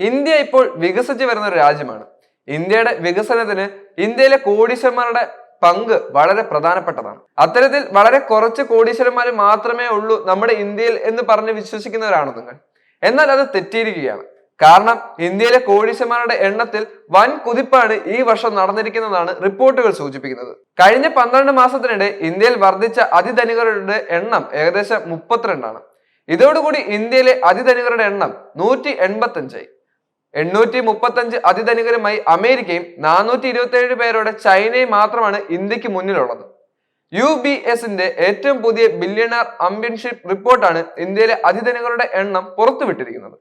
India ഇപ്പോൾ വികസിച്ചു വരുന്ന ഒരു രാജ്യമാണ്. ഇന്ത്യയുടെ വികസനത്തിന് ഇന്ത്യയിലെ കോടീശ്വരന്മാരുടെ പങ്ക് വളരെ പ്രധാനപ്പെട്ടതാണ്. അത്തരത്തിൽ വളരെ കുറച്ച് കോടീശ്വരന്മാർ മാത്രമേ ഉള്ളൂ നമ്മുടെ ഇന്ത്യയിൽ എന്ന് പറഞ്ഞ് വിശ്വസിക്കുന്നവരാണ് നിങ്ങൾ. എന്നാൽ അത് തെറ്റിയിരിക്കുകയാണ്. കാരണം ഇന്ത്യയിലെ കോടീശ്വരന്മാരുടെ എണ്ണത്തിൽ വൻ കുതിപ്പാണ് ഈ വർഷം നടന്നിരിക്കുന്നതാണ് റിപ്പോർട്ടുകൾ സൂചിപ്പിക്കുന്നത്. കഴിഞ്ഞ പന്ത്രണ്ട് മാസത്തിനിടെ ഇന്ത്യയിൽ വർദ്ധിച്ച അതിധനികരുടെ എണ്ണം ഏകദേശം മുപ്പത്തിരണ്ടാണ്. ഇതോടുകൂടി ഇന്ത്യയിലെ അതിധനികരുടെ എണ്ണം നൂറ്റി എൺപത്തഞ്ചായി എണ്ണൂറ്റി മുപ്പത്തഞ്ച് അതിധനികരുമായി അമേരിക്കയും നാനൂറ്റി ഇരുപത്തി ഏഴ് പേരോടെ ചൈനയും മാത്രമാണ് ഇന്ത്യയ്ക്ക് മുന്നിലുള്ളത്. യു ബി എസിന്റെ ഏറ്റവും പുതിയ ബില്യണർ അമ്പ്യൻഷിപ്പ് റിപ്പോർട്ടാണ് ഇന്ത്യയിലെ അതിധനികരുടെ എണ്ണം പുറത്തുവിട്ടിരിക്കുന്നത്.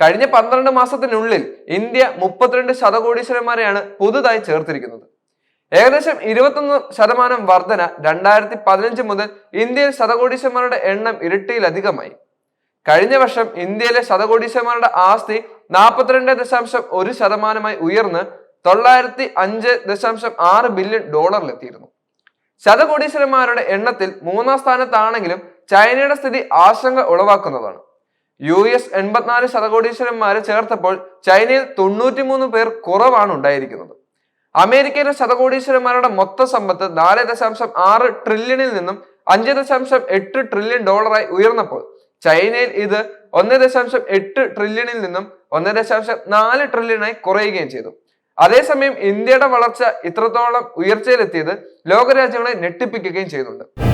കഴിഞ്ഞ പന്ത്രണ്ട് മാസത്തിനുള്ളിൽ ഇന്ത്യ മുപ്പത്തിരണ്ട് ശതകോടീശ്വരന്മാരെയാണ് പുതുതായി ചേർത്തിരിക്കുന്നത്. ഏകദേശം ഇരുപത്തൊന്ന് ശതമാനം വർധന രണ്ടായിരത്തി പതിനഞ്ച് മുതൽ ഇന്ത്യയിൽ ശതകോടീശ്വരന്മാരുടെ എണ്ണം ഇരട്ടിയിലധികമായി. കഴിഞ്ഞ വർഷം ഇന്ത്യയിലെ ശതകോടീശ്വരന്മാരുടെ ആസ്തി നാൽപ്പത്തിരണ്ട് ദശാംശം ഒരു ശതമാനമായി ഉയർന്ന് തൊള്ളായിരത്തി അഞ്ച് ദശാംശം ആറ് ബില്യൺ ഡോളറിലെത്തിയിരുന്നു. ശതകോടീശ്വരന്മാരുടെ എണ്ണത്തിൽ മൂന്നാം സ്ഥാനത്താണെങ്കിലും ചൈനയുടെ സ്ഥിതി ആശങ്ക ഉളവാക്കുന്നതാണ്. യു എസ് എൺപത്തിനാല് ശതകോടീശ്വരന്മാരെ ചേർത്തപ്പോൾ ചൈനയിൽ തൊണ്ണൂറ്റിമൂന്ന് പേർ കുറവാണ് ഉണ്ടായിരിക്കുന്നത്. അമേരിക്കയിലെ ശതകോടീശ്വരന്മാരുടെ മൊത്ത സമ്പത്ത് നാല് ദശാംശം ആറ് ട്രില്യണിൽ നിന്നും അഞ്ച് ദശാംശം എട്ട് ട്രില്യൺ ഡോളറായി ഉയർന്നപ്പോൾ ചൈനയിൽ ഇത് ഒന്ന് ദശാംശം എട്ട് ട്രില്യണിൽ നിന്നും ഒന്ന് ദശാംശം നാല് ട്രില്യണായി കുറയുകയും ചെയ്തു. അതേസമയം ഇന്ത്യയുടെ വളർച്ച ഇത്രത്തോളം ഉയർച്ചയിലെത്തിയത് ലോകരാജ്യങ്ങളെ ഞെട്ടിപ്പിക്കുകയും ചെയ്യുന്നുണ്ട്.